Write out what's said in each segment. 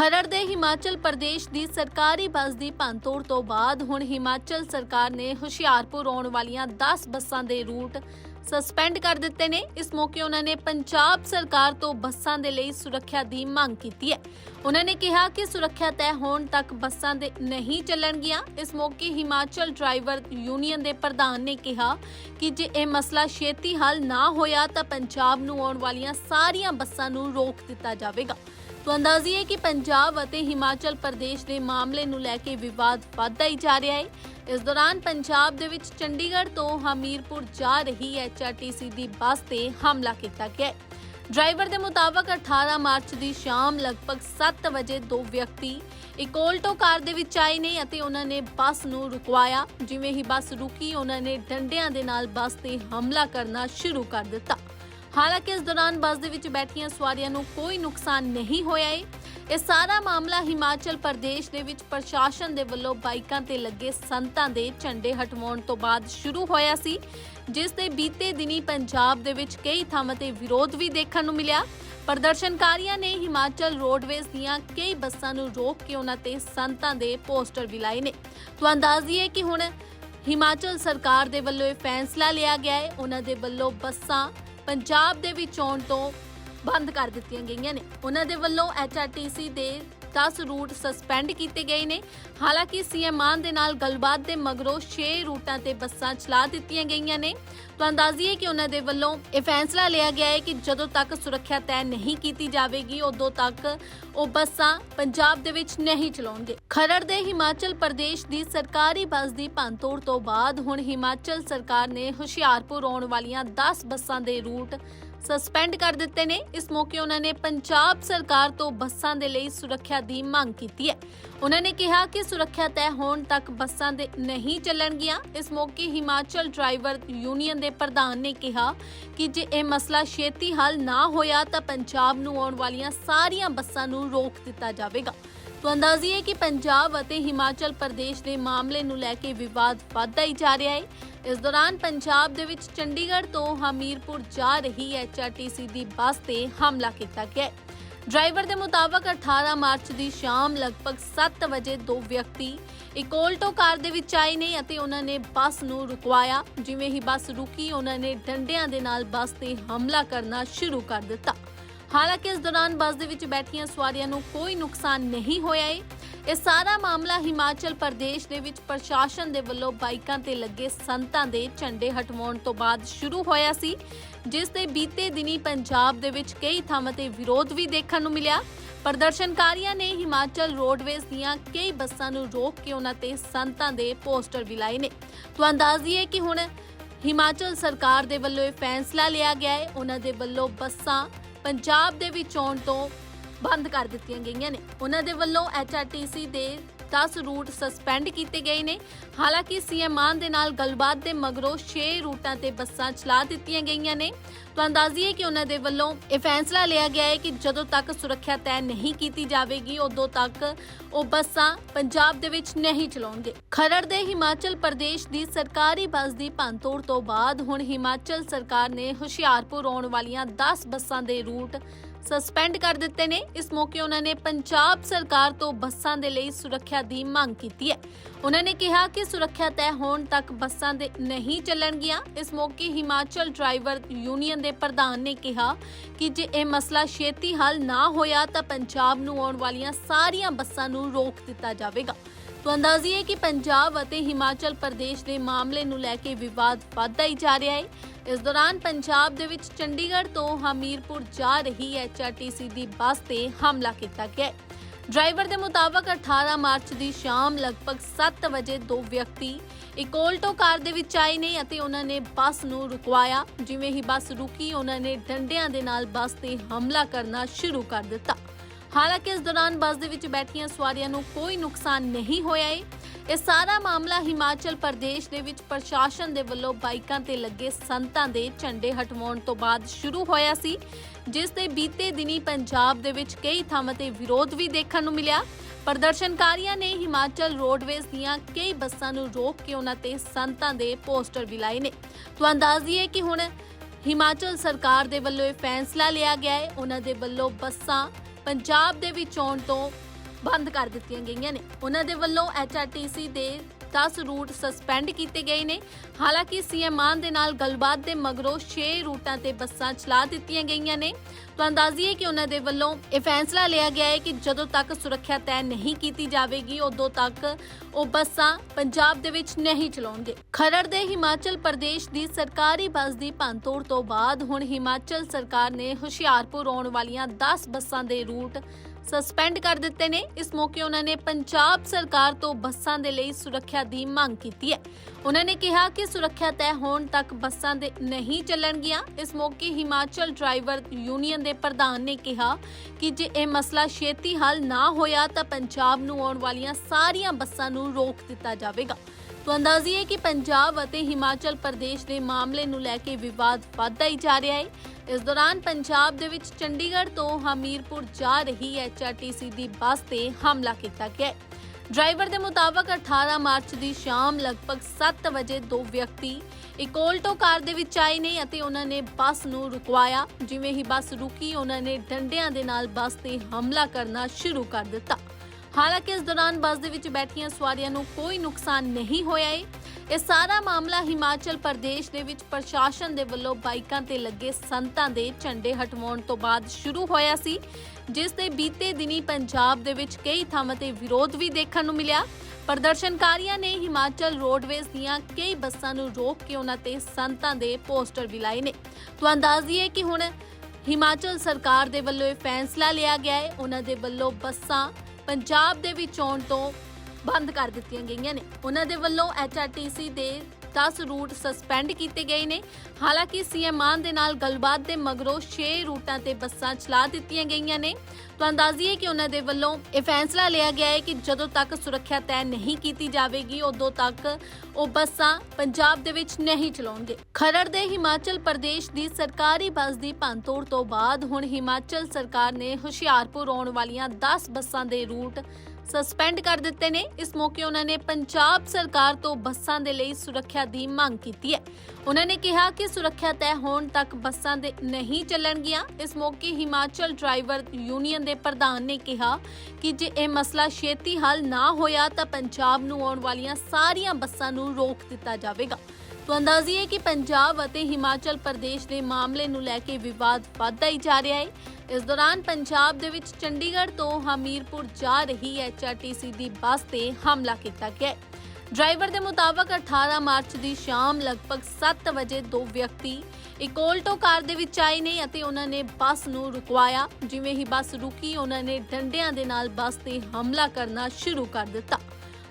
ਖਰੜ ਦੇ ਹਿਮਾਚਲ ਪ੍ਰਦੇਸ਼ ਦੀ ਸਰਕਾਰੀ ਬੱਸ ਦੀ ਭੰਨਤੋੜ ਤੋਂ ਬਾਅਦ ਹੁਣ ਹਿਮਾਚਲ ਸਰਕਾਰ ਨੇ ਹੁਸ਼ਿਆਰਪੁਰ ਆਉਣ ਵਾਲੀਆਂ 10 ਬੱਸਾਂ ਦੇ ਰੂਟ ਸਸਪੈਂਡ ਕਰ ਦਿੱਤੇ ਨੇ। ਇਸ ਮੌਕੇ ਉਹਨਾਂ ਨੇ ਪੰਜਾਬ ਸਰਕਾਰ ਤੋਂ ਬੱਸਾਂ ਦੇ ਲਈ ਸੁਰੱਖਿਆ ਦੀ ਮੰਗ ਕੀਤੀ ਹੈ। ਉਹਨਾਂ ਨੇ ਕਿਹਾ ਕਿ ਸੁਰੱਖਿਆ ਤੈਅ ਹੋਣ ਤੱਕ ਬੱਸਾਂ ਦੇ ਨਹੀਂ ਚੱਲਣਗੀਆਂ। ਇਸ ਮੌਕੇ ਹਿਮਾਚਲ ਡਰਾਈਵਰ ਯੂਨੀਅਨ ਦੇ ਪ੍ਰਧਾਨ ਨੇ ਕਿਹਾ ਕਿ ਜੇ ਇਹ ਮਸਲਾ ਛੇਤੀ ਹੱਲ ਨਾ ਹੋਇਆ ਤਾਂ ਪੰਜਾਬ ਨੂੰ ਆਉਣ ਵਾਲੀਆਂ ਸਾਰੀਆਂ ਬੱਸਾਂ ਨੂੰ ਰੋਕ ਦਿੱਤਾ ਜਾਵੇਗਾ। ਤੋਂ ਅੰਦਾਜ਼ੀ ਹੈ ਕਿ ਪੰਜਾਬ ਅਤੇ ਹਿਮਾਚਲ ਪ੍ਰਦੇਸ਼ ਦੇ ਮਾਮਲੇ ਨੂੰ ਲੈ ਕੇ ਵਿਵਾਦ ਵਧਦਾ ਹੀ ਜਾ ਰਿਹਾ ਹੈ। ਇਸ ਦੌਰਾਨ ਪੰਜਾਬ ਦੇ ਵਿੱਚ ਚੰਡੀਗੜ੍ਹ ਤੋਂ ਹਮੀਰਪੁਰ ਜਾ ਰਹੀ ਐਚਆਰਟੀਸੀ ਦੀ ਬੱਸ ਤੇ ਹਮਲਾ ਕੀਤਾ ਗਿਆ ਹੈ। ਡਰਾਈਵਰ ਦੇ ਮੁਤਾਬਕ 18 ਮਾਰਚ ਦੀ ਸ਼ਾਮ ਲਗਭਗ 7 ਵਜੇ ਦੋ ਵਿਅਕਤੀ ਇੱਕ ਆਲਟੋ ਕਾਰ ਦੇ ਵਿੱਚ ਆਏ ਨੇ ਅਤੇ ਉਹਨਾਂ ਨੇ ਬੱਸ ਨੂੰ ਰੁਕਵਾਇਆ। ਜਿਵੇਂ ਹੀ ਬੱਸ ਰੁਕੀ, ਉਹਨਾਂ ਨੇ ਡੰਡਿਆਂ ਦੇ ਨਾਲ ਬੱਸ ਤੇ ਹਮਲਾ ਕਰਨਾ ਸ਼ੁਰੂ ਕਰ ਦਿੱਤਾ। ਹਾਲਾਂਕਿ ਇਸ ਦੌਰਾਨ ਬੱਸ ਦੇ ਵਿੱਚ ਬੈਠੀਆਂ ਸਵਾਰੀਆਂ ਨੂੰ ਕੋਈ ਨੁਕਸਾਨ ਨਹੀਂ ਹੋਇਆ ਏ। ਇਹ ਸਾਰਾ ਮਾਮਲਾ ਹਿਮਾਚਲ ਪ੍ਰਦੇਸ਼ ਦੇ ਵਿੱਚ ਪ੍ਰਸ਼ਾਸਨ ਦੇ ਵੱਲੋਂ ਬਾਈਕਾਂ ਤੇ ਲੱਗੇ ਸੰਤਾਂ ਦੇ ਝੰਡੇ ਹਟਵਾਉਣ ਤੋਂ ਬਾਅਦ ਸ਼ੁਰੂ ਹੋਇਆ ਸੀ, ਜਿਸ ਦੇ ਬੀਤੇ ਦਿਨੀ ਪੰਜਾਬ ਦੇ ਵਿੱਚ ਕਈ ਥਾਵਾਂ ਤੇ ਵਿਰੋਧ ਵੀ ਦੇਖਣ ਨੂੰ ਮਿਲਿਆ। ਪ੍ਰਦਰਸ਼ਨਕਾਰੀਆਂ ਨੇ ਹਿਮਾਚਲ ਰੋਡਵੇਜ਼ ਦੀਆਂ ਕਈ ਬੱਸਾਂ ਨੂੰ ਰੋਕ ਕੇ ਉਹਨਾਂ ਤੇ ਸੰਤਾਂ ਦੇ ਪੋਸਟਰ ਵੀ ਲਾਏ ਨੇ। ਤੁਹਾਨੂੰ ਅੰਦਾਜ਼ੀ ਹੈ ਕਿ ਹੁਣ ਹਿਮਾਚਲ ਸਰਕਾਰ ਦੇ ਵੱਲੋਂ ਇਹ ਫੈਸਲਾ ਲਿਆ ਗਿਆ ਹੈ ਉਹਨਾਂ ਦੇ ਵੱਲੋਂ ਬੱਸਾਂ ਪੰਜਾਬ ਦੇ ਵਿੱਚ ਆਉਣ ਤੋਂ ਬੰਦ ਕਰ ਦਿੱਤੀਆਂ ਗਈਆਂ ਨੇ। ਉਹਨਾਂ ਦੇ ਵੱਲੋਂ ਐਚਆਰਟੀਸੀ ਦੇ 10 ਰੂਟ ਸਸਪੈਂਡ ਕੀਤੇ ਗਏ ਨੇ। ਹਾਲਾਂਕਿ ਸੀਐਮ ਮਾਨ ਦੇ ਨਾਲ ਗੱਲਬਾਤ ਦੇ ਮਗਰੋਂ 6 ਰੂਟਾਂ ਤੇ ਬੱਸਾਂ ਚਲਾ ਦਿੱਤੀਆਂ ਗਈਆਂ ਨੇ। ਤਾਂ ਅੰਦਾਜ਼ੀ ਹੈ ਕਿ ਉਹਨਾਂ ਦੇ ਵੱਲੋਂ ਇਹ ਫੈਸਲਾ ਲਿਆ ਗਿਆ ਹੈ ਕਿ ਜਦੋਂ ਤੱਕ ਸੁਰੱਖਿਆ ਤੈਅ ਨਹੀਂ ਕੀਤੀ ਜਾਵੇਗੀ, ਉਦੋਂ ਤੱਕ ਉਹ ਬੱਸਾਂ ਪੰਜਾਬ ਦੇ ਵਿੱਚ ਨਹੀਂ ਚਲਾਉਣਗੇ। ਖਰੜ ਦੇ ਹਿਮਾਚਲ ਪ੍ਰਦੇਸ਼ ਦੀ ਸਰਕਾਰੀ ਬੱਸ ਦੀ ਭੰਨਤੋੜ ਤੋਂ ਬਾਅਦ ਹੁਣ ਹਿਮਾਚਲ ਸਰਕਾਰ ਨੇ ਹੁਸ਼ਿਆਰਪੁਰ ਆਉਣ ਵਾਲੀਆਂ 10 ਬੱਸਾਂ ਦੇ ਰੂਟ ਸਸਪੈਂਡ ਕਰ ਦਿੱਤੇ ਨੇ। ਇਸ ਮੌਕੇ ਉਹਨਾਂ ਨੇ ਪੰਜਾਬ ਸਰਕਾਰ ਤੋਂ ਬੱਸਾਂ ਦੇ ਲਈ ਸੁਰੱਖਿਆ ਦੀ ਮੰਗ ਕੀਤੀ ਹੈ। ਉਹਨਾਂ ਨੇ ਕਿਹਾ ਕਿ ਸੁਰੱਖਿਆ ਤੈਅ ਹੋਣ ਤੱਕ ਬੱਸਾਂ ਦੇ ਨਹੀਂ ਚੱਲਣਗੀਆਂ ਇਸ ਮੌਕੇ ਹਿਮਾਚਲ ਡਰਾਈਵਰ ਯੂਨੀਅਨ ਦੇ ਪ੍ਰਧਾਨ ਨੇ ਕਿਹਾ ਕਿ ਜੇ ਇਹ ਮਸਲਾ ਛੇਤੀ ਹੱਲ ਨਾ ਹੋਇਆ ਤਾਂ ਪੰਜਾਬ ਨੂੰ ਆਉਣ ਵਾਲੀਆਂ ਸਾਰੀਆਂ ਬੱਸਾਂ ਨੂੰ ਰੋਕ ਦਿੱਤਾ ਜਾਵੇਗਾ। ਤੋਂ ਅੰਦਾਜ਼ੀ ਹੈ ਕਿ ਪੰਜਾਬ ਅਤੇ ਹਿਮਾਚਲ ਪ੍ਰਦੇਸ਼ ਦੇ ਮਾਮਲੇ ਨੂੰ ਲੈ ਕੇ ਵਿਵਾਦ ਵਧਦਾ ਹੀ ਜਾ ਰਿਹਾ ਹੈ। ਇਸ ਦੌਰਾਨ ਪੰਜਾਬ ਦੇ ਵਿੱਚ ਚੰਡੀਗੜ੍ਹ ਤੋਂ ਹਮੀਰਪੁਰ ਜਾ ਰਹੀ ਐਚਆਰਟੀਸੀ ਦੀ ਬੱਸ ਤੇ ਹਮਲਾ ਕੀਤਾ ਗਿਆ ਡਰਾਈਵਰ ਦੇ ਮੁਤਾਬਕ 18 ਮਾਰਚ ਦੀ ਸ਼ਾਮ ਲਗਭਗ 7 ਵਜੇ ਦੋ ਵਿਅਕਤੀ ਇੱਕ ਆਲਟੋ ਕਾਰ ਦੇ ਵਿੱਚ ਆਏ ਨੇ ਅਤੇ ਉਹਨਾਂ ਨੇ ਬੱਸ ਨੂੰ ਰੁਕਵਾਇਆ। ਜਿਵੇਂ ਹੀ ਬੱਸ ਰੁਕੀ, ਉਹਨਾਂ ਨੇ ਡੰਡਿਆਂ ਦੇ ਨਾਲ ਬੱਸ ਤੇ ਹਮਲਾ ਕਰਨਾ ਸ਼ੁਰੂ ਕਰ ਦਿੱਤਾ। ਹਾਲਾਂਕਿ ਇਸ ਦੌਰਾਨ ਬੱਸ ਦੇ ਵਿੱਚ ਬੈਠੀਆਂ ਸਵਾਰੀਆਂ ਨੂੰ ਕੋਈ ਨੁਕਸਾਨ ਨਹੀਂ ਹੋਇਆ ਹੈ ਇਹ ਸਾਰਾ ਮਾਮਲਾ ਹਿਮਾਚਲ ਪ੍ਰਦੇਸ਼ ਦੇ ਵਿੱਚ ਪ੍ਰਸ਼ਾਸਨ ਦੇ ਵੱਲੋਂ ਬਾਈਕਾਂ ਤੇ ਲੱਗੇ ਸੰਤਾਂ ਦੇ ਝੰਡੇ ਹਟਵਾਉਣ ਤੋਂ ਬਾਅਦ ਸ਼ੁਰੂ ਹੋਇਆ ਸੀ, ਜਿਸ ਦੇ ਬੀਤੇ ਦਿਨੀ ਪੰਜਾਬ ਦੇ ਵਿੱਚ ਕਈ ਥਾਵਾਂ ਤੇ ਵਿਰੋਧ ਵੀ ਦੇਖਣ ਨੂੰ ਮਿਲਿਆ। ਪ੍ਰਦਰਸ਼ਨਕਾਰੀਆਂ ਨੇ ਹਿਮਾਚਲ ਰੋਡਵੇਜ਼ ਦੀਆਂ ਕਈ ਬੱਸਾਂ ਨੂੰ ਰੋਕ ਕੇ ਉਹਨਾਂ ਤੇ ਸੰਤਾਂ ਦੇ ਪੋਸਟਰ ਵੀ ਲਾਏ ਨੇ। ਤੁਹਾਨੂੰ ਅੰਦਾਜ਼ੀ ਹੈ ਕਿ ਹੁਣ ਹਿਮਾਚਲ ਸਰਕਾਰ ਦੇ ਵੱਲੋਂ ਇਹ ਫੈਸਲਾ ਲਿਆ ਗਿਆ ਹੈ ਉਹਨਾਂ ਦੇ ਵੱਲੋਂ ਬੱਸਾਂ ਪੰਜਾਬ ਦੇ ਵਿੱਚ ਆਉਣ ਤੋਂ ਬੰਦ ਕਰ ਦਿੱਤੀਆਂ ਗਈਆਂ ਨੇ। ਉਹਨਾਂ ਦੇ ਵੱਲੋਂ ਐਚਆਰਟੀਸੀ ਦੇ 10 ਰੂਟ ਸਸਪੈਂਡ ਕੀਤੇ ਗਏ ਨੇ। ਹਾਲਾਂਕਿ ਸੀਐਮ ਮਾਨ ਦੇ ਨਾਲ ਗੱਲਬਾਤ ਦੇ ਮਗਰੋਂ 6 ਰੂਟਾਂ ਤੇ ਬੱਸਾਂ ਚਲਾ ਦਿੱਤੀਆਂ ਗਈਆਂ ਨੇ। ਤਾਂ ਅੰਦਾਜ਼ੀ ਹੈ ਕਿ ਉਹਨਾਂ ਦੇ ਵੱਲੋਂ ਇਹ ਫੈਸਲਾ ਲਿਆ ਗਿਆ ਹੈ ਕਿ ਜਦੋਂ ਤੱਕ ਸੁਰੱਖਿਆ ਤੈਅ ਨਹੀਂ ਕੀਤੀ ਜਾਵੇਗੀ, ਉਦੋਂ ਤੱਕ ਉਹ ਬੱਸਾਂ ਪੰਜਾਬ ਦੇ ਵਿੱਚ ਨਹੀਂ ਚਲਾਉਣਗੇ। ਖਰੜ ਦੇ ਹਿਮਾਚਲ ਪ੍ਰਦੇਸ਼ ਦੀ ਸਰਕਾਰੀ ਬੱਸ ਦੀ ਭੰਨਤੋੜ ਤੋਂ ਬਾਅਦ ਹੁਣ ਹਿਮਾਚਲ ਸਰਕਾਰ ਨੇ ਹੁਸ਼ਿਆਰਪੁਰ ਆਉਣ ਵਾਲੀਆਂ 10 ਬੱਸਾਂ ਦੇ ਰੂਟ ਸਸਪੈਂਡ ਕਰ ਦਿੱਤੇ ਨੇ। ਇਸ ਮੌਕੇ ਉਹਨਾਂ ਨੇ ਪੰਜਾਬ ਸਰਕਾਰ ਤੋਂ ਬੱਸਾਂ ਦੇ ਲਈ ਸੁਰੱਖਿਆ ਦੀ ਮੰਗ ਕੀਤੀ ਹੈ। ਉਹਨਾਂ ਨੇ ਕਿਹਾ ਕਿ ਸੁਰੱਖਿਆ ਤੈਅ ਹੋਣ ਤੱਕ ਬੱਸਾਂ ਦੇ ਨਹੀਂ ਚੱਲਣਗੀਆਂ ਇਸ ਮੌਕੇ ਹਿਮਾਚਲ ਡਰਾਈਵਰ ਯੂਨੀਅਨ ਦੇ ਪ੍ਰਧਾਨ ਨੇ ਕਿਹਾ ਕਿ ਜੇ ਇਹ ਮਸਲਾ ਛੇਤੀ ਹੱਲ ਨਾ ਹੋਇਆ ਤਾਂ ਪੰਜਾਬ ਨੂੰ ਆਉਣ ਵਾਲੀਆਂ ਸਾਰੀਆਂ ਬੱਸਾਂ ਨੂੰ ਰੋਕ ਦਿੱਤਾ ਜਾਵੇਗਾ। ਤੋਂ ਅੰਦਾਜ਼ੀ ਹੈ ਕਿ ਪੰਜਾਬ ਅਤੇ ਹਿਮਾਚਲ ਪ੍ਰਦੇਸ਼ ਦੇ ਮਾਮਲੇ ਨੂੰ ਲੈ ਕੇ ਵਿਵਾਦ ਵਧਦਾ ਹੀ ਜਾ ਰਿਹਾ ਹੈ। ਇਸ ਦੌਰਾਨ ਪੰਜਾਬ ਦੇ ਵਿੱਚ ਚੰਡੀਗੜ੍ਹ ਤੋਂ ਹਮੀਰਪੁਰ ਜਾ ਰਹੀ ਐਚਆਰਟੀਸੀ ਦੀ ਬੱਸ ਤੇ ਹਮਲਾ ਕੀਤਾ ਗਿਆ ਹੈ। ਡਰਾਈਵਰ ਦੇ ਮੁਤਾਬਕ 18 ਮਾਰਚ ਦੀ ਸ਼ਾਮ ਲਗਭਗ 7 ਵਜੇ ਦੋ ਵਿਅਕਤੀ ਇੱਕ ਆਲਟੋ ਕਾਰ ਦੇ ਵਿੱਚ ਆਏ ਨੇ ਅਤੇ ਉਹਨਾਂ ਨੇ ਬੱਸ ਨੂੰ ਰੁਕਵਾਇਆ। ਜਿਵੇਂ ਹੀ ਬੱਸ ਰੁਕੀ, ਉਹਨਾਂ ਨੇ ਡੰਡਿਆਂ ਦੇ ਨਾਲ ਬੱਸ ਤੇ ਹਮਲਾ ਕਰਨਾ ਸ਼ੁਰੂ ਕਰ ਦਿੱਤਾ। ਹਾਲਾਂਕਿ ਇਸ ਦੌਰਾਨ ਬੱਸ ਦੇ ਵਿੱਚ ਬੈਠੀਆਂ ਸਵਾਰੀਆਂ ਨੂੰ ਕੋਈ ਨੁਕਸਾਨ ਨਹੀਂ ਹੋਇਆ ਏ। ਇਹ ਸਾਰਾ ਮਾਮਲਾ ਹਿਮਾਚਲ ਪ੍ਰਦੇਸ਼ ਦੇ ਵਿੱਚ ਪ੍ਰਸ਼ਾਸਨ ਦੇ ਵੱਲੋਂ ਬਾਈਕਾਂ ਤੇ ਲੱਗੇ ਸੰਤਾਂ ਦੇ ਝੰਡੇ ਹਟਵਾਉਣ ਤੋਂ ਬਾਅਦ ਸ਼ੁਰੂ ਹੋਇਆ ਸੀ, ਜਿਸ ਦੇ ਬੀਤੇ ਦਿਨੀ ਪੰਜਾਬ ਦੇ ਵਿੱਚ ਕਈ ਥਾਵਾਂ ਤੇ ਵਿਰੋਧ ਵੀ ਦੇਖਣ ਨੂੰ ਮਿਲਿਆ। ਪ੍ਰਦਰਸ਼ਨਕਾਰੀਆਂ ਨੇ ਹਿਮਾਚਲ ਰੋਡਵੇਜ਼ ਦੀਆਂ ਕਈ ਬੱਸਾਂ ਨੂੰ ਰੋਕ ਕੇ ਉਹਨਾਂ ਤੇ ਸੰਤਾਂ ਦੇ ਪੋਸਟਰ ਵੀ ਲਾਏ ਨੇ। ਤੁਹਾਨੂੰ ਅੰਦਾਜ਼ੀ ਹੈ ਕਿ ਹੁਣ ਹਿਮਾਚਲ ਸਰਕਾਰ ਦੇ ਵੱਲੋਂ ਇਹ ਫੈਸਲਾ ਲਿਆ ਗਿਆ ਹੈ ਉਹਨਾਂ ਦੇ ਵੱਲੋਂ ਬੱਸਾਂ ਪੰਜਾਬ ਦੇ ਵਿੱਚ ਆਉਣ ਤੋਂ ਬੰਦ ਕਰ ਦਿੱਤੀਆਂ ਗਈਆਂ ਨੇ। ਉਹਨਾਂ ਦੇ ਵੱਲੋਂ ਐਚਆਰਟੀਸੀ ਦੇ 10 ਰੂਟ ਸਸਪੈਂਡ ਕੀਤੇ ਗਏ ਨੇ। ਹਾਲਾਂਕਿ ਸੀਐਮ ਮਾਨ ਦੇ ਨਾਲ ਗੱਲਬਾਤ ਦੇ ਮਗਰੋਂ 6 ਰੂਟਾਂ ਤੇ ਬੱਸਾਂ ਚਲਾ ਦਿੱਤੀਆਂ ਗਈਆਂ ਨੇ। ਤਾਂ ਅੰਦਾਜ਼ੀਏ ਕਿ ਉਹਨਾਂ ਦੇ ਵੱਲੋਂ ਇਹ ਫੈਸਲਾ ਲਿਆ ਗਿਆ ਹੈ ਕਿ ਜਦੋਂ ਤੱਕ ਸੁਰੱਖਿਆ ਤੈਅ ਨਹੀਂ ਕੀਤੀ ਜਾਵੇਗੀ, ਉਦੋਂ ਤੱਕ ਉਹ ਬੱਸਾਂ ਪੰਜਾਬ ਦੇ ਵਿੱਚ ਨਹੀਂ ਚਲਾਉਣਗੇ। ਖਰੜ ਦੇ ਹਿਮਾਚਲ ਪ੍ਰਦੇਸ਼ ਦੀ ਸਰਕਾਰੀ ਬੱਸ ਦੀ ਭੰਨਤੋੜ ਤੋਂ ਬਾਅਦ ਹੁਣ ਹਿਮਾਚਲ ਸਰਕਾਰ ਨੇ ਹੁਸ਼ਿਆਰਪੁਰ ਆਉਣ ਵਾਲੀਆਂ 10 ਬੱਸਾਂ ਦੇ ਰੂਟ ਸਸਪੈਂਡ ਕਰ ਦਿੱਤੇ ਨੇ। ਇਸ ਮੌਕੇ ਉਹਨਾਂ ਨੇ ਪੰਜਾਬ ਸਰਕਾਰ ਤੋਂ ਬੱਸਾਂ ਦੇ ਲਈ ਸੁਰੱਖਿਆ ਦੀ ਮੰਗ ਕੀਤੀ ਹੈ। ਉਹਨਾਂ ਨੇ ਕਿਹਾ ਕਿ ਸੁਰੱਖਿਆ ਤੈਅ ਹੋਣ ਤੱਕ ਬੱਸਾਂ ਦੇ ਨਹੀਂ ਚੱਲਣਗੀਆਂ। ਇਸ ਮੌਕੇ ਹਿਮਾਚਲ ਡਰਾਈਵਰ ਯੂਨੀਅਨ ਦੇ ਪ੍ਰਧਾਨ ਨੇ ਕਿਹਾ ਕਿ ਜੇ ਇਹ ਮਸਲਾ ਛੇਤੀ ਹੱਲ ਨਾ ਹੋਇਆ ਤਾਂ ਪੰਜਾਬ ਨੂੰ ਆਉਣ ਵਾਲੀਆਂ ਸਾਰੀਆਂ ਬੱਸਾਂ ਨੂੰ ਰੋਕ ਦਿੱਤਾ ਜਾਵੇਗਾ। ਤੋਂ ਅੰਦਾਜ਼ੀ ਹੈ ਕਿ ਪੰਜਾਬ ਅਤੇ ਹਿਮਾਚਲ ਪ੍ਰਦੇਸ਼ ਦੇ ਮਾਮਲੇ ਨੂੰ ਲੈ ਕੇ ਵਿਵਾਦ ਵੱਧਦਾ ਹੀ ਜਾ ਰਿਹਾ ਹੈ। ਇਸ ਦੌਰਾਨ ਪੰਜਾਬ ਦੇ ਵਿੱਚ ਚੰਡੀਗੜ੍ਹ ਤੋਂ ਹਮੀਰਪੁਰ ਜਾ ਰਹੀ ਐਚਆਰਟੀਸੀ ਦੀ ਬੱਸ ਤੇ ਹਮਲਾ ਕੀਤਾ ਗਿਆ ਹੈ। ਡਰਾਈਵਰ ਦੇ ਮੁਤਾਬਕ 18 ਮਾਰਚ ਦੀ ਸ਼ਾਮ ਲਗਭਗ 7 ਵਜੇ ਦੋ ਵਿਅਕਤੀ ਇੱਕ ਆਲਟੋ ਕਾਰ ਦੇ ਵਿੱਚ ਆਏ ਨੇ ਅਤੇ ਉਹਨਾਂ ਨੇ ਬੱਸ ਨੂੰ ਰੁਕਵਾਇਆ। ਜਿਵੇਂ ਹੀ ਬੱਸ ਰੁਕੀ, ਉਹਨਾਂ ਨੇ ਡੰਡਿਆਂ ਦੇ ਨਾਲ ਬੱਸ ਤੇ ਹਮਲਾ ਕਰਨਾ ਸ਼ੁਰੂ ਕਰ ਦਿੱਤਾ। ਹਾਲਾਂਕਿ ਇਸ ਦੌਰਾਨ ਬੱਸ ਦੇ ਵਿੱਚ ਬੈਠੀਆਂ ਸਵਾਰੀਆਂ ਨੂੰ ਕੋਈ ਨੁਕਸਾਨ ਨਹੀਂ ਹੋਇਆ ਏ। ਇਹ ਸਾਰਾ ਮਾਮਲਾ ਹਿਮਾਚਲ ਪ੍ਰਦੇਸ਼ ਦੇ ਵਿੱਚ ਪ੍ਰਸ਼ਾਸਨ ਦੇ ਵੱਲੋਂ ਬਾਈਕਾਂ ਤੇ ਲੱਗੇ ਸੰਤਾਂ ਦੇ ਝੰਡੇ ਹਟਵਾਉਣ ਤੋਂ ਬਾਅਦ ਸ਼ੁਰੂ ਹੋਇਆ ਸੀ, ਜਿਸ ਦੇ ਬੀਤੇ ਦਿਨੀ ਪੰਜਾਬ ਦੇ ਵਿੱਚ ਕਈ ਥਾਵਾਂ ਤੇ ਵਿਰੋਧ ਵੀ ਦੇਖਣ ਨੂੰ ਮਿਲਿਆ। ਪ੍ਰਦਰਸ਼ਨਕਾਰੀਆਂ ਨੇ ਹਿਮਾਚਲ ਰੋਡਵੇਜ਼ ਦੀਆਂ ਕਈ ਬੱਸਾਂ ਨੂੰ ਰੋਕ ਕੇ ਉਹਨਾਂ ਤੇ ਸੰਤਾਂ ਦੇ ਪੋਸਟਰ ਵੀ ਲਾਏ ਨੇ। ਤੁਹਾਨੂੰ ਅੰਦਾਜ਼ੀ ਹੈ ਕਿ ਹੁਣ ਹਿਮਾਚਲ ਸਰਕਾਰ ਦੇ ਵੱਲੋਂ ਇਹ ਫੈਸਲਾ ਲਿਆ ਗਿਆ ਹੈ ਉਹਨਾਂ ਦੇ ਵੱਲੋਂ ਬੱਸਾਂ ਪੰਜਾਬ ਦੇ ਵਿੱਚ ਆਉਣ ਤੋਂ ਬੰਦ ਕਰ ਦਿੱਤੀਆਂ ਗਈਆਂ ਨੇ। ਉਹਨਾਂ ਦੇ ਵੱਲੋਂ ਐਚਆਰਟੀਸੀ ਦੇ 10 ਰੂਟ ਸਸਪੈਂਡ ਕੀਤੇ ਗਏ ਨੇ। ਹਾਲਾਂਕਿ ਸੀਐਮ ਮਾਨ ਦੇ ਨਾਲ ਗੱਲਬਾਤ ਦੇ ਮਗਰੋਂ 6 ਰੂਟਾਂ ਤੇ ਬੱਸਾਂ ਚਲਾ ਦਿੱਤੀਆਂ ਗਈਆਂ ਨੇ। ਤਾਂ ਅੰਦਾਜ਼ੀ ਹੈ ਕਿ ਉਹਨਾਂ ਦੇ ਵੱਲੋਂ ਇਹ ਫੈਸਲਾ ਲਿਆ ਗਿਆ ਹੈ ਕਿ ਜਦੋਂ ਤੱਕ ਸੁਰੱਖਿਆ ਤੈਅ ਨਹੀਂ ਕੀਤੀ ਜਾਵੇਗੀ, ਉਦੋਂ ਤੱਕ ਉਹ ਬੱਸਾਂ ਪੰਜਾਬ ਦੇ ਵਿੱਚ ਨਹੀਂ ਚਲਾਉਣਗੇ। ਖਰੜ ਦੇ ਹਿਮਾਚਲ ਪ੍ਰਦੇਸ਼ ਦੀ ਸਰਕਾਰੀ ਬੱਸ ਦੀ ਭੰਨਤੋੜ ਤੋਂ ਬਾਅਦ ਹੁਣ ਹਿਮਾਚਲ ਸਰਕਾਰ ਨੇ ਹੁਸ਼ਿਆਰਪੁਰ ਆਉਣ ਵਾਲੀਆਂ 10 ਬੱਸਾਂ ਦੇ ਰੂਟ ਸਸਪੈਂਡ ਕਰ ਦਿੱਤੇ ਨੇ। ਇਸ ਮੌਕੇ ਉਹਨਾਂ ਨੇ ਪੰਜਾਬ ਸਰਕਾਰ ਤੋਂ ਬੱਸਾਂ ਦੇ ਲਈ ਸੁਰੱਖਿਆ ਦੀ ਮੰਗ ਕੀਤੀ ਹੈ। ਉਹਨਾਂ ਨੇ ਕਿਹਾ ਕਿ ਸੁਰੱਖਿਆ ਤੈਅ ਹੋਣ ਤੱਕ ਬੱਸਾਂ ਦੇ ਨਹੀਂ ਚੱਲਣਗੀਆਂ। ਇਸ ਮੌਕੇ ਹਿਮਾਚਲ ਡਰਾਈਵਰ ਯੂਨੀਅਨ ਦੇ ਪ੍ਰਧਾਨ ਨੇ ਕਿਹਾ ਕਿ ਜੇ ਇਹ ਮਸਲਾ ਛੇਤੀ ਹੱਲ ਨਾ ਹੋਇਆ ਤਾਂ ਪੰਜਾਬ ਨੂੰ ਆਉਣ ਵਾਲੀਆਂ ਸਾਰੀਆਂ ਬੱਸਾਂ ਨੂੰ ਰੋਕ ਦਿੱਤਾ ਜਾਵੇਗਾ। ਤੋਂ ਅੰਦਾਜ਼ੀ ਹੈ ਕਿ ਪੰਜਾਬ ਅਤੇ ਹਿਮਾਚਲ ਪ੍ਰਦੇਸ਼ ਦੇ ਮਾਮਲੇ ਨੂੰ ਲੈ ਕੇ ਵਿਵਾਦ ਵੱਧਦਾ ਹੀ ਜਾ ਰਿਹਾ ਹੈ। ਇਸ ਦੌਰਾਨ ਪੰਜਾਬ ਦੇ ਵਿੱਚ ਚੰਡੀਗੜ੍ਹ ਤੋਂ ਹਮੀਰਪੁਰ ਜਾ ਰਹੀ ਐਚਆਰਟੀਸੀ ਦੀ ਬੱਸ ਤੇ ਹਮਲਾ ਕੀਤਾ ਗਿਆ ਹੈ। ਡਰਾਈਵਰ ਦੇ ਮੁਤਾਬਕ 18 ਮਾਰਚ ਦੀ ਸ਼ਾਮ ਲਗਭਗ 7 ਵਜੇ ਦੋ ਵਿਅਕਤੀ ਇੱਕ ਆਲਟੋ ਕਾਰ ਦੇ ਵਿੱਚ ਆਏ ਨੇ ਅਤੇ ਉਹਨਾਂ ਨੇ ਬੱਸ ਨੂੰ ਰੁਕਵਾਇਆ। ਜਿਵੇਂ ਹੀ ਬੱਸ ਰੁਕੀ, ਉਹਨਾਂ ਨੇ ਡੰਡਿਆਂ ਦੇ ਨਾਲ ਬੱਸ ਤੇ ਹਮਲਾ ਕਰਨਾ ਸ਼ੁਰੂ ਕਰ ਦਿੱਤਾ।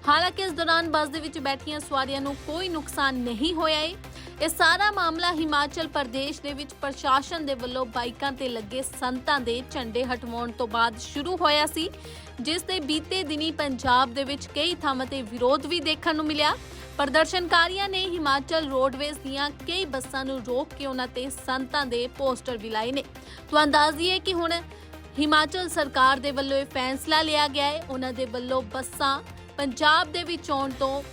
ਹਾਲਾਂਕਿ ਇਸ ਦੌਰਾਨ ਬੱਸ ਦੇ ਵਿੱਚ ਬੈਠੀਆਂ ਸਵਾਰੀਆਂ ਨੂੰ ਕੋਈ ਨੁਕਸਾਨ ਨਹੀਂ ਹੋਇਆ ਏ। ਇਹ ਸਾਰਾ ਮਾਮਲਾ ਹਿਮਾਚਲ ਪ੍ਰਦੇਸ਼ ਦੇ ਵਿੱਚ ਪ੍ਰਸ਼ਾਸਨ ਦੇ ਵੱਲੋਂ ਬਾਈਕਾਂ ਤੇ ਲੱਗੇ ਸੰਤਾਂ ਦੇ ਝੰਡੇ ਹਟਵਾਉਣ ਤੋਂ ਬਾਅਦ ਸ਼ੁਰੂ ਹੋਇਆ ਸੀ, ਜਿਸ ਦੇ ਬੀਤੇ ਦਿਨੀ ਪੰਜਾਬ ਦੇ ਵਿੱਚ ਕਈ ਥਾਵਾਂ ਤੇ ਵਿਰੋਧ ਵੀ ਦੇਖਣ ਨੂੰ ਮਿਲਿਆ। ਪ੍ਰਦਰਸ਼ਨਕਾਰੀਆਂ ਨੇ ਹਿਮਾਚਲ ਰੋਡਵੇਜ਼ ਦੀਆਂ ਕਈ ਬੱਸਾਂ ਨੂੰ ਰੋਕ ਕੇ ਉਹਨਾਂ ਤੇ ਸੰਤਾਂ ਦੇ ਪੋਸਟਰ ਵੀ ਲਾਏ ਨੇ। ਤੁਹਾਨੂੰ ਅੰਦਾਜ਼ੀ ਹੈ ਕਿ ਹੁਣ ਹਿਮਾਚਲ ਸਰਕਾਰ ਦੇ ਵੱਲੋਂ ਇਹ ਫੈਸਲਾ ਲਿਆ ਗਿਆ ਹੈ ਉਹਨਾਂ ਦੇ ਵੱਲੋਂ ਬੱਸਾਂ ਪੰਜਾਬ ਦੇ ਵਿੱਚ ਆਉਣ ਤੋਂ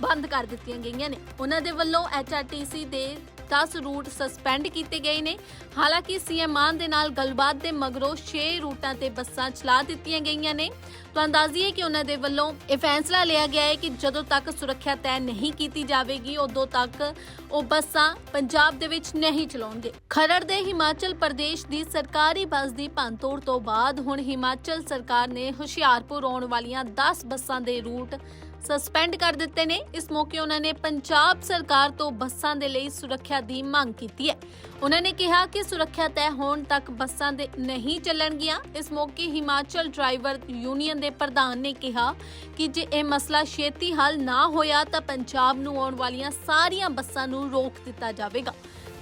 ਬੰਦ ਕਰ ਦਿੱਤੀਆਂ ਗਈਆਂ ਨੇ। ਉਹਨਾਂ ਦੇ ਵੱਲੋਂ ਐਚਆਰਟੀਸੀ ਦੇ 10 ਰੂਟ ਸਸਪੈਂਡ ਕੀਤੇ ਗਏ ਨੇ। ਹਾਲਾਂਕਿ ਸੀਐਮ ਮਾਨ ਦੇ ਨਾਲ ਗੱਲਬਾਤ ਦੇ ਮਗਰੋਂ 6 ਰੂਟਾਂ ਤੇ ਬੱਸਾਂ ਚਲਾ ਦਿੱਤੀਆਂ ਗਈਆਂ ਨੇ। ਤਾਂ ਅੰਦਾਜ਼ੀ ਕਿ ਉਹਨਾਂ ਦੇ ਵੱਲੋਂ ਇਹ ਫੈਸਲਾ ਲਿਆ ਗਿਆ ਹੈ ਕਿ ਜਦੋਂ ਤੱਕ ਸੁਰੱਖਿਆ ਤੈਅ ਨਹੀਂ ਕੀਤੀ ਜਾਵੇਗੀ, ਉਦੋਂ ਤੱਕ ਉਹ ਬੱਸਾਂ ਪੰਜਾਬ ਦੇ ਵਿੱਚ ਨਹੀਂ ਚਲਾਉਣਗੇ। ਖਰੜ ਦੇ ਹਿਮਾਚਲ ਪ੍ਰਦੇਸ਼ ਦੀ ਸਰਕਾਰੀ ਬੱਸ ਦੀ ਭੰਨਤੋੜ ਤੋਂ ਬਾਅਦ ਹੁਣ ਹਿਮਾਚਲ ਸਰਕਾਰ ਨੇ ਹੁਸ਼ਿਆਰਪੁਰ ਆਉਣ ਵਾਲੀਆਂ 10 ਬੱਸਾਂ ਦੇ ਰੂਟ ਸਸਪੈਂਡ ਕਰ ਦਿੱਤੇ ਨੇ। ਇਸ ਮੌਕੇ ਉਹਨਾਂ ਨੇ ਪੰਜਾਬ ਸਰਕਾਰ ਤੋਂ ਬੱਸਾਂ ਦੇ ਲਈ ਸੁਰੱਖਿਆ ਦੀ ਮੰਗ ਕੀਤੀ ਹੈ। ਉਹਨਾਂ ਨੇ ਕਿਹਾ ਕਿ ਸੁਰੱਖਿਆ ਤੈਅ ਹੋਣ ਤੱਕ ਬੱਸਾਂ ਦੇ ਨਹੀਂ ਚੱਲਣਗੀਆਂ। ਇਸ ਮੌਕੇ ਹਿਮਾਚਲ ਡਰਾਈਵਰ ਯੂਨੀਅਨ ਦੇ ਪ੍ਰਧਾਨ ਨੇ ਕਿਹਾ ਕਿ ਜੇ ਇਹ ਮਸਲਾ ਛੇਤੀ ਹੱਲ ਨਾ ਹੋਇਆ ਤਾਂ ਪੰਜਾਬ ਨੂੰ ਆਉਣ ਵਾਲੀਆਂ ਸਾਰੀਆਂ ਬੱਸਾਂ ਨੂੰ ਰੋਕ ਦਿੱਤਾ ਜਾਵੇਗਾ।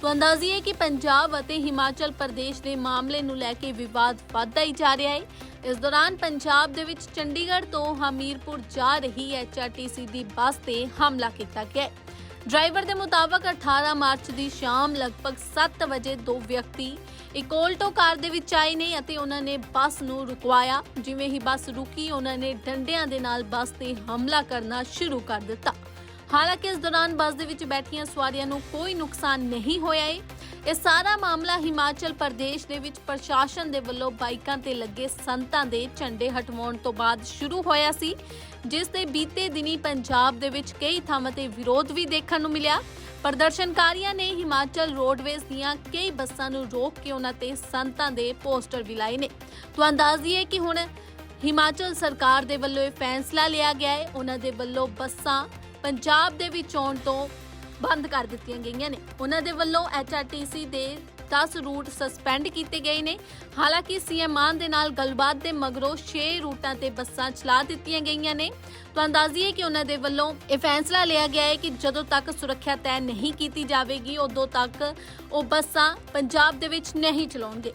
ਤੋਂ ਅੰਦਾਜ਼ੀ ਹੈ ਕਿ ਪੰਜਾਬ ਅਤੇ ਹਿਮਾਚਲ ਪ੍ਰਦੇਸ਼ ਦੇ ਮਾਮਲੇ ਨੂੰ ਲੈ ਕੇ ਵਿਵਾਦ ਵੱਧਦਾ ਹੀ ਜਾ ਰਿਹਾ ਹੈ। ਇਸ ਦੌਰਾਨ ਪੰਜਾਬ ਦੇ ਵਿੱਚ ਚੰਡੀਗੜ੍ਹ ਤੋਂ ਹਮੀਰਪੁਰ ਜਾ ਰਹੀ ਐਚਆਰਟੀਸੀ ਦੀ ਬੱਸ ਤੇ ਹਮਲਾ ਕੀਤਾ ਗਿਆ ਡਰਾਈਵਰ ਦੇ ਮੁਤਾਬਕ 18 ਮਾਰਚ ਦੀ ਸ਼ਾਮ ਲਗਭਗ 7 ਵਜੇ ਦੋ ਵਿਅਕਤੀ ਇੱਕ ਆਲਟੋ ਕਾਰ ਦੇ ਵਿੱਚ ਆਏ ਨੇ ਅਤੇ ਉਹਨਾਂ ਨੇ ਬੱਸ ਨੂੰ ਰੁਕਵਾਇਆ। ਜਿਵੇਂ ਹੀ ਬੱਸ ਰੁਕੀ, ਉਹਨਾਂ ਨੇ ਡੰਡਿਆਂ ਦੇ ਨਾਲ ਬੱਸ ਤੇ ਹਮਲਾ ਕਰਨਾ ਸ਼ੁਰੂ ਕਰ ਦਿੱਤਾ। ਹਾਲਾਂਕਿ ਇਸ ਦੌਰਾਨ ਬੱਸ ਦੇ ਵਿੱਚ ਬੈਠੀਆਂ ਸਵਾਰੀਆਂ ਨੂੰ ਕੋਈ ਨੁਕਸਾਨ ਨਹੀਂ ਹੋਇਆ ਹੈ ਇਹ ਸਾਰਾ ਮਾਮਲਾ ਹਿਮਾਚਲ ਪ੍ਰਦੇਸ਼ ਦੇ ਵਿੱਚ ਪ੍ਰਸ਼ਾਸਨ ਦੇ ਵੱਲੋਂ ਬਾਈਕਾਂ ਤੇ ਲੱਗੇ ਸੰਤਾਂ ਦੇ ਝੰਡੇ ਹਟਵਾਉਣ ਤੋਂ ਬਾਅਦ ਸ਼ੁਰੂ ਹੋਇਆ ਸੀ, ਜਿਸ ਦੇ ਬੀਤੇ ਦਿਨੀ ਪੰਜਾਬ ਦੇ ਵਿੱਚ ਕਈ ਥਾਵਾਂ ਤੇ ਵਿਰੋਧ ਵੀ ਦੇਖਣ ਨੂੰ ਮਿਲਿਆ। ਪ੍ਰਦਰਸ਼ਨਕਾਰੀਆਂ ਨੇ ਹਿਮਾਚਲ ਰੋਡਵੇਜ਼ ਦੀਆਂ ਕਈ ਬੱਸਾਂ ਨੂੰ ਰੋਕ ਕੇ ਉਹਨਾਂ ਤੇ ਸੰਤਾਂ ਦੇ ਪੋਸਟਰ ਵੀ ਲਾਏ ਨੇ। ਤੁਹਾਨੂੰ ਦੱਸ ਦਈਏ ਕਿ ਹੁਣ ਹਿਮਾਚਲ ਸਰਕਾਰ ਦੇ ਵੱਲੋਂ ਇਹ ਫੈਸਲਾ ਲਿਆ ਗਿਆ ਹੈ ਉਹਨਾਂ ਦੇ ਵੱਲੋਂ ਬੱਸਾਂ ਪੰਜਾਬ ਦੇ ਵਿੱਚ ਆਉਣ ਤੋਂ ਬੰਦ ਕਰ ਦਿੱਤੀਆਂ ਗਈਆਂ ਨੇ। ਉਹਨਾਂ ਦੇ ਵੱਲੋਂ ਐਚਆਰਟੀਸੀ ਦੇ 10 ਰੂਟ ਸਸਪੈਂਡ ਕੀਤੇ ਗਏ ਨੇ। ਹਾਲਾਂਕਿ ਸੀਐਮ ਮਾਨ ਦੇ ਨਾਲ ਗੱਲਬਾਤ ਦੇ ਮਗਰੋਂ 6 ਰੂਟਾਂ ਤੇ ਬੱਸਾਂ ਚਲਾ ਦਿੱਤੀਆਂ ਗਈਆਂ ਨੇ। ਤੁਹਾਨੂੰ ਦੱਸ ਦਈਏ ਕਿ ਉਹਨਾਂ ਦੇ ਵੱਲੋਂ ਇਹ ਫੈਸਲਾ ਲਿਆ ਗਿਆ ਹੈ ਕਿ ਜਦੋਂ ਤੱਕ ਸੁਰੱਖਿਆ ਤੈਅ ਨਹੀਂ ਕੀਤੀ ਜਾਵੇਗੀ, ਉਦੋਂ ਤੱਕ ਉਹ ਬੱਸਾਂ ਪੰਜਾਬ ਦੇ ਵਿੱਚ ਨਹੀਂ ਚਲਾਉਣਗੇ।